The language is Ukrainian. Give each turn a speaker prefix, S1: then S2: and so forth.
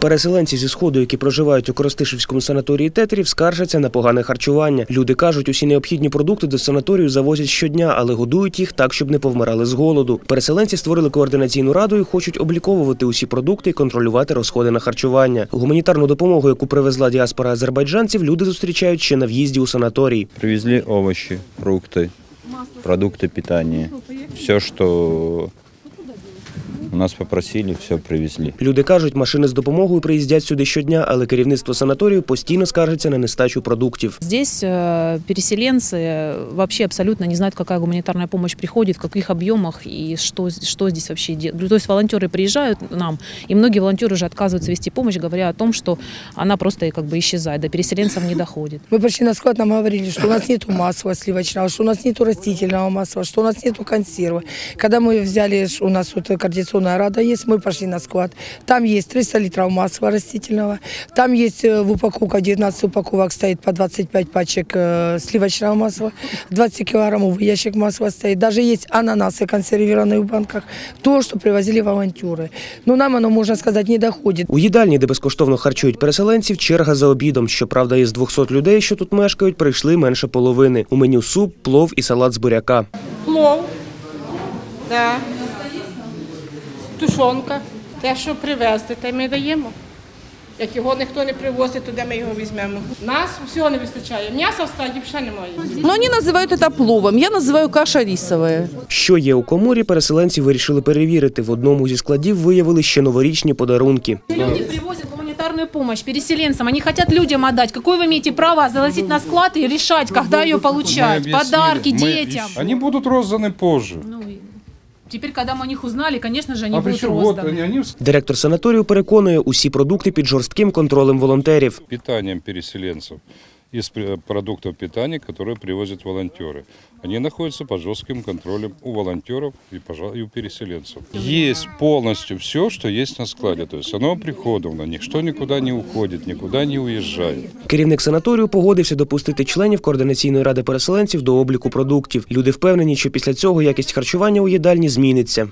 S1: Переселенці зі сходу, які проживають у Коростишівському санаторії Тетерів, скаржаться на погане харчування. Люди кажуть, усі необхідні продукти до санаторію завозять щодня, але годують їх так, щоб не повмирали з голоду. Переселенці створили координаційну раду і хочуть обліковувати усі продукти і контролювати розходи на харчування. Гуманітарну допомогу, яку привезла діаспора азербайджанців, люди зустрічають ще на в'їзді у санаторій.
S2: Привезли овощи, фрукты, продукты питания. Все, у нас попросили, все привезли.
S1: Люди кажуть, машини з допомогою приїздять сюди щодня, але керівництво санаторію постійно скаржиться на нестачу продуктів.
S3: Здесь э, переселенцы вообще абсолютно не знают, какая гуманитарная помощь приходит, в каких объемах и что, что здесь вообще делать. То есть волонтеры приезжают к нам, и многие волонтеры уже отказываются вести помощь, говоря о том, что она просто как бы исчезает, до переселенцев не доходит.
S4: Мы пришли на склад, нам говорили, что у нас нету масла сливочного, что у нас нету растительного масла, что у нас нету консервы. Когда мы взяли, ш- у нас вот координационная рада есть, мы пошли на склад. Там есть 300 литров масла растительного, там есть э, в упаковках, 19 упаковок стоит по 25 пачек э, сливочного масла, 20 килограммов ящик масла стоит. Даже есть ананасы консервированные в банках, то, что привозили волонтеры. Но нам оно, можно сказать, не доходит.
S1: У їдальні, де безкоштовно харчують переселенців, черга за обідом. Щоправда, із 200 людей, що тут мешкають, прийшли менше половини. У меню суп, плов і салат з буряка.
S5: Плов, да. тушонка. Те, що привезти, те ми даємо. Як його ніхто не привозить, то де ми його візьмемо. Нас всього не вистачає. М'яса в складі ще немає.
S6: Но они называют это пловом, я называю каша рисовая.
S1: Що є у коморі, переселенці вирішили перевірити. В одному зі складів виявили ще новорічні подарунки.
S3: Люди привозят гуманитарную помощь переселенцам, они хотят людям отдать. Какое вы имеете право залазить на склад и решать, когда ее получать?
S7: Мы объяснили.
S3: Подарки
S7: Мы-
S3: детям.
S7: Они будут розданы позже.
S3: Ну, коли ми когда мы о них узнали, конечно ж, вони
S7: а
S3: будут
S7: роздані. вот они, они
S1: Директор санаторію переконує, усі продукти під жорстким контролем волонтерів.
S7: Питанням переселенцев из пр- продуктов питания, которые привозят волонтеры. Они находятся под жестким контролем у волонтеров и, и у переселенцев. Есть полностью все, что есть на складе. То есть оно оприходовано, ничто никуда не уходит, никуда не уезжает.
S1: Керівник санаторію погодився допустити членів координаційної ради переселенців до обліку продуктів. Люди впевнені, що після цього якість харчування у їдальні зміниться.